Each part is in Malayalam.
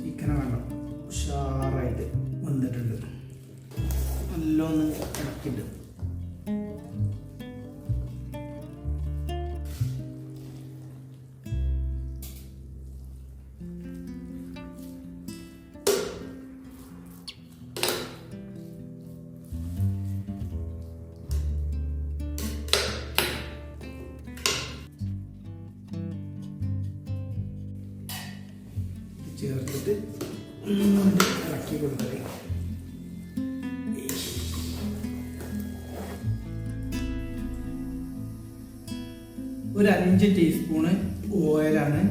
ചിക്കനെ വേണം ഉഷാറായിട്ട് വന്നിട്ടുണ്ട്. നല്ലോന്ന് ഇളക്കിയിട്ട് ചേർത്തിട്ട് ഇറക്കി കൊടുക്കുക. ഒരു അഞ്ച് ടീസ്പൂണ് ഓയിലാണ്.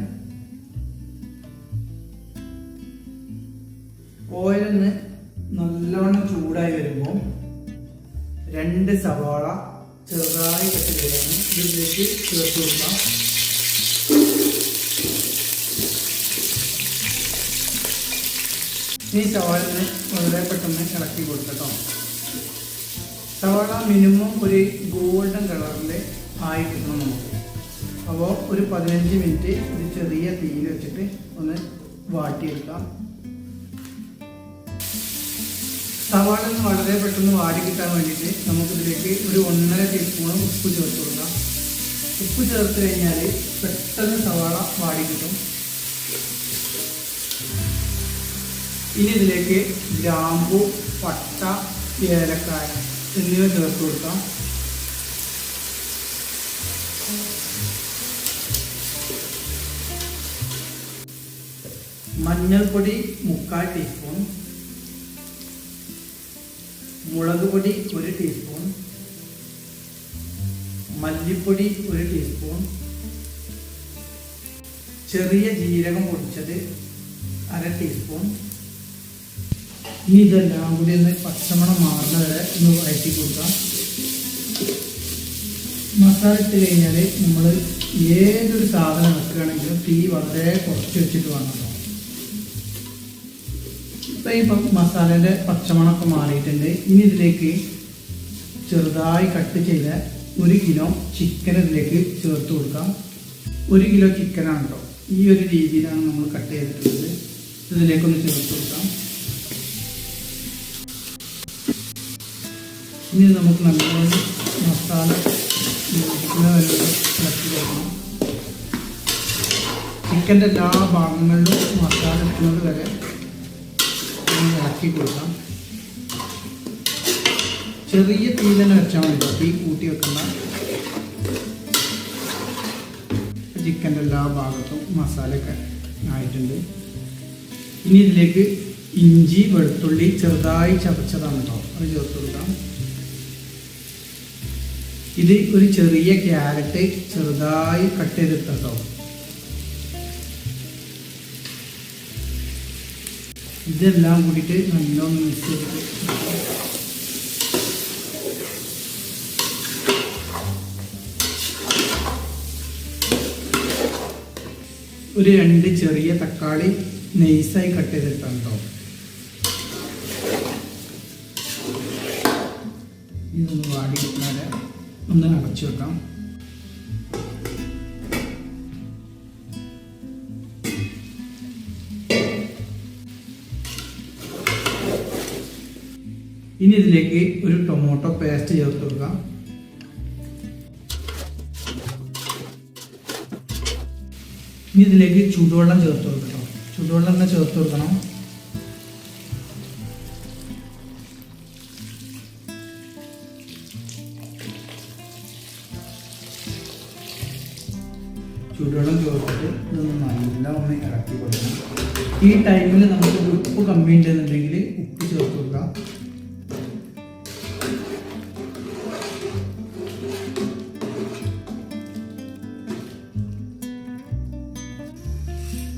ഓയിലൊന്ന് നല്ലവണ്ണം ചൂടായി വരുമ്പോൾ രണ്ട് സവാള ചെറുതായി കട്ടി വരുന്നു ഇതിലേക്ക് ചേർത്ത് കൊടുക്കാം. ഈ സവാളിനെ വളരെ പെട്ടെന്ന് ഇളക്കി കൊടുക്കട്ടോ. സവാള മിനിമം ഒരു ഗോൾഡൻ കളറിൽ ആയി കിട്ടണം നമുക്ക്. അപ്പോൾ ഒരു പതിനഞ്ച് മിനിറ്റ് ഇത് ചെറിയ തീയിൽ വെച്ചിട്ട് ഒന്ന് വാട്ടിയെടുക്കാം. സവാള ഒന്ന് വളരെ പെട്ടെന്ന് വാടി കിട്ടാൻ വേണ്ടിയിട്ട് നമുക്കിതിലേക്ക് ഒരു ഒന്നര ടീസ്പൂൺ ഉപ്പ് ചേർത്ത് കൊടുക്കാം. ഉപ്പ് ചേർത്ത് കഴിഞ്ഞാൽ പെട്ടെന്ന് സവാള വാടി കിട്ടും. ഇനി ഇതിലേക്ക് ഗ്രാമ്പു പട്ട ഏലക്കായ എന്നിവ ചേർത്ത് കൊടുക്കാം. മഞ്ഞൾപ്പൊടി മുക്കാൽ ടീസ്പൂൺ മുളക് പൊടി ഒരു ടീസ്പൂൺ മല്ലിപ്പൊടി ഒരു ടീസ്പൂൺ ചെറിയ ജീരകം പൊടിച്ചത് അര ടീസ്പൂൺ ഇനി ഇതെല്ലാം കൂടി ഒന്ന് പച്ചമണം മാറുന്ന വരെ ഒന്ന് വഴറ്റി കൊടുക്കാം. മസാല ഇട്ട് കഴിഞ്ഞാൽ നമ്മൾ ഏതൊരു സാധനം വെക്കുകയാണെങ്കിലും തീ വളരെ കുറച്ച് വെച്ചിട്ട് വേണം അപ്പം ഈ മസാലേന്റെ പച്ചമണമൊക്കെ മാറിയിട്ടുണ്ട്. ഇനി ഇതിലേക്ക് ചെറുതായി കട്ട് ചെയ്ത ഒരു കിലോ ചിക്കൻ ഇതിലേക്ക് ചേർത്ത് കൊടുക്കാം. ഒരു കിലോ ചിക്കനാണ് കേട്ടോ. ഈ ഒരു രീതിയിലാണ് നമ്മൾ കട്ട് ചെയ്തിട്ടുള്ളത്. ഇതിലേക്കൊന്ന് ചേർത്ത് കൊടുക്കാം. ഇനി നമുക്ക് നല്ലോണം മസാല ചിക്കന്റെ എല്ലാ ഭാഗങ്ങളിലും മസാല എത്തുന്നത് വരെ ഇളക്കി കൊടുക്കാം. ചെറിയ തീ തന്നെ വെച്ചാൽ മതി തീ കൂട്ടി വെക്കുന്ന ചിക്കന്റെ എല്ലാ ഭാഗത്തും മസാലയൊക്കെ ആയിട്ടുണ്ട്. ഇനി ഇതിലേക്ക് ഇഞ്ചി വെളുത്തുള്ളി ചെറുതായി ചതച്ചതാണ് കേട്ടോ അത് ചേർത്ത് കൊടുക്കാം. ഇത് ഒരു ചെറിയ ക്യാരറ്റ് ചെറുതായി കട്ട് ചെയ്തിട്ടോ ഇതെല്ലാം കൂടിയിട്ട് നല്ലോണം മിക്സ് ചെയ്തിട്ട് ഒരു രണ്ട് ചെറിയ തക്കാളി നൈസായി കട്ട് ചെയ്തിട്ടാണ് കേട്ടോ ഇതൊന്ന് ഒന്ന് അടച്ചു വെക്കാം. ഇനി ഇതിലേക്ക് ഒരു ടൊമാറ്റോ പേസ്റ്റ് ചേർത്ത് കൊടുക്കാം. ഇനി ഇതിലേക്ക് ചൂടുവെള്ളം ചേർത്ത് കൊടുക്കണം ചൂടുവെള്ളം തന്നെ ചേർത്ത് കൊടുക്കണം. ചൂടുവെള്ളം ചോർത്തിട്ട് ഇതൊന്ന് നല്ല ഒന്ന് ഇറക്കി കൊടുക്കണം. ഈ ടൈമിൽ നമുക്ക് ഉപ്പ് കമ്മി ഉണ്ടെന്നുണ്ടെങ്കിൽ ഉപ്പ് ചേർത്ത് കൊടുക്കാം.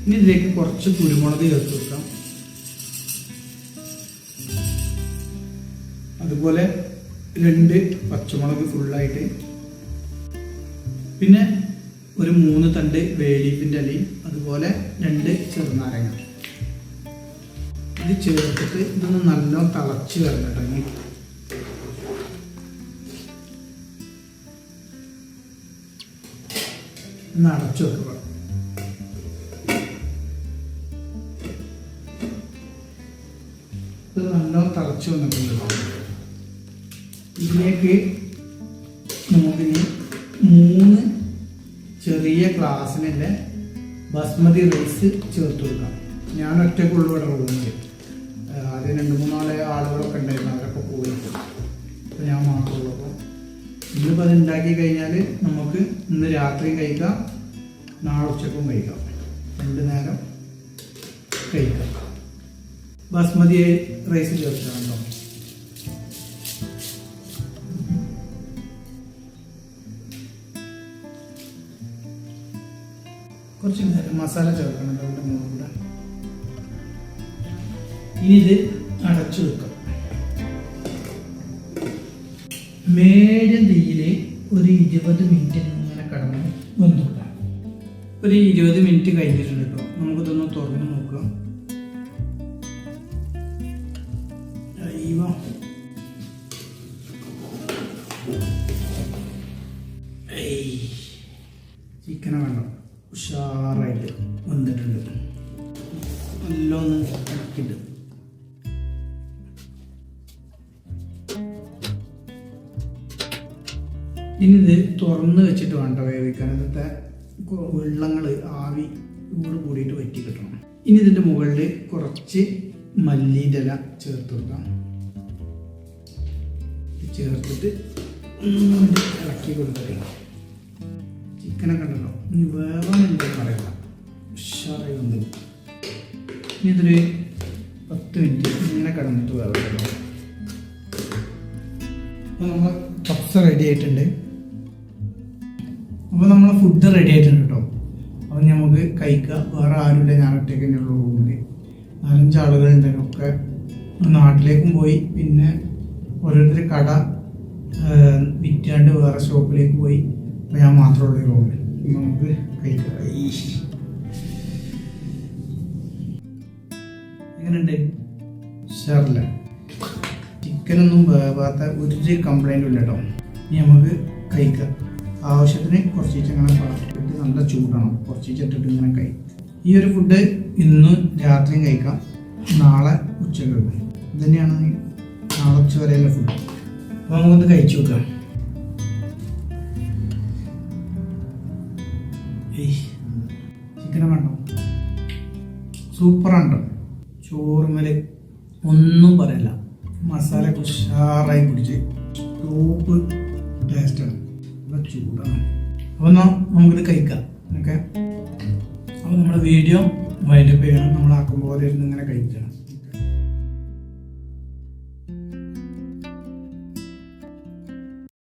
ഇനി ഇതിലേക്ക് കുറച്ച് കുരുമുളക് ചേർത്ത് കൊടുക്കാം. അതുപോലെ രണ്ട് പച്ചമുളക് ഫുള്ളായിട്ട് പിന്നെ ഒരു മൂന്ന് തണ്ട് വേലീപ്പിന്റെ ഇലയും അതുപോലെ രണ്ട് ചെറുനാരങ്ങ. ഇത് ചേർത്തിട്ട് ഇതൊന്ന് നല്ല തിളച്ച് വരണം ഒന്ന് അടച്ചു വെക്കുക. നല്ല വന്നിട്ടുണ്ട് ഇതിലേക്ക് മൂന്ന് ചെറിയ ഗ്ലാസ്സിനുള്ള ബസ്മതി റൈസ് ചേർത്ത് കൊടുക്കാം. ഞാൻ ഒറ്റക്കുള്ളൂ ഇവിടെ ഉള്ളത് ആദ്യം രണ്ട് മൂന്നാൽ ആളുകളൊക്കെ ഉണ്ടായിരുന്നു. അവരൊക്കെ പോയി. അപ്പോൾ ഞാൻ മാത്രമുള്ളൂ അപ്പോൾ ഇന്നിപ്പോൾ അത് ഉണ്ടാക്കി കഴിഞ്ഞാൽ നമുക്ക് ഇന്ന് രാത്രിയും കഴിക്കാം. നാളെ ഉച്ചക്കും കഴിക്കാം. രണ്ട് നേരം കഴിക്കാം. ബസ്മതി റൈസ് ചേർക്കണം കുറച്ച് മസാല ചേർക്കണം ഇവിടെ മുകളിൽ ഇനി ഇത് അടച്ചു വെക്കാം. മേഴം തീയിൽ ഒരു ഇരുപത് മിനിറ്റ് ഇങ്ങനെ കടന്ന് വന്നു. ഒരു ഇരുപത് മിനിറ്റ് കഴിഞ്ഞിട്ടുണ്ട് കേട്ടോ. ഇനി ഇത് തുറന്ന് വെച്ചിട്ട് വേണ്ട വേവിക്കാൻ. ഇന്നത്തെ വെള്ളങ്ങൾ ആവി ചൂട് കൂടിയിട്ട് വറ്റി കിട്ടണം. ഇനി ഇതിന്റെ മുകളിൽ കുറച്ച് മല്ലിന്റെ ഇല ചേർത്ത് കൊടുക്കാം. ചേർത്തിട്ട് ഇളക്കി കൊടുക്കട്ടെ ചിക്കനൊക്കെ ഉണ്ടല്ലോ ഇനി വേറെ പറയണം ഉഷാറായി വന്നു. ഇനി ഇതൊരു പത്ത് മിനിറ്റ് ഇങ്ങനെ കിടന്നിട്ട് വേറെ അപ്പോൾ നമ്മൾ പപ്സ് റെഡി ആയിട്ടുണ്ട്. അപ്പോൾ നമ്മൾ ഫുഡ് റെഡി ആയിട്ടുണ്ട് കേട്ടോ അപ്പോൾ നമുക്ക് കഴിക്കുക വേറെ ആരുമില്ല. ഞാൻ ഒറ്റയ്ക്ക് തന്നെ ഉള്ള റൂമിൽ നാലഞ്ച് ആളുകളുണ്ടെങ്കിൽ ഒക്കെ നാട്ടിലേക്കും പോയി. പിന്നെ ഓരോരുത്തർ കട വിറ്റാണ്ട് വേറെ ഷോപ്പിലേക്ക് പോയി. അപ്പോൾ ഞാൻ മാത്രമുള്ള റൂമിൽ നമുക്ക് കഴിക്കുക. എങ്ങനെയുണ്ട്? ഉഷാറില്ല? ചിക്കനൊന്നും വേവാത്ത ഒരു കംപ്ലൈന്റും ഇല്ല കേട്ടോ ഇനി നമുക്ക് കഴിക്കാം. ആവശ്യത്തിന് കുറച്ചിട്ട് ഇങ്ങനെ പാട്ടിട്ട് നല്ല ചൂടണം. ഇട്ടിട്ട് ഇങ്ങനെ കഴിക്കാം ഈ ഒരു ഫുഡ് ഇന്ന് രാത്രിയും കഴിക്കാം. നാളെ ഉച്ചയ്ക്ക് കഴിക്കാം ഇത് തന്നെയാണ് നാളെ ഉച്ച വരെയുള്ള ഫുഡ് അപ്പോൾ നമുക്കൊന്ന് കഴിച്ചു നോക്കാം. ചിക്കനെ വേണ്ടോ? സൂപ്പറാണ്ടോ ചോറുമൽ ഒന്നും പറയല്ല. മസാല ഉഷാറായി പിടിച്ച്. സൂപ്പ് ടേസ്റ്റാണ് നല്ല ചൂടാണ് അപ്പോൾ എന്നാൽ നമുക്കിത് കഴിക്കാം. ഓക്കെ? അപ്പോൾ നമ്മുടെ വീഡിയോ വൈൻഡപ്പ് ചെയ്യണം. പോലെ ഇരുന്ന് ഇങ്ങനെ കഴിക്കണം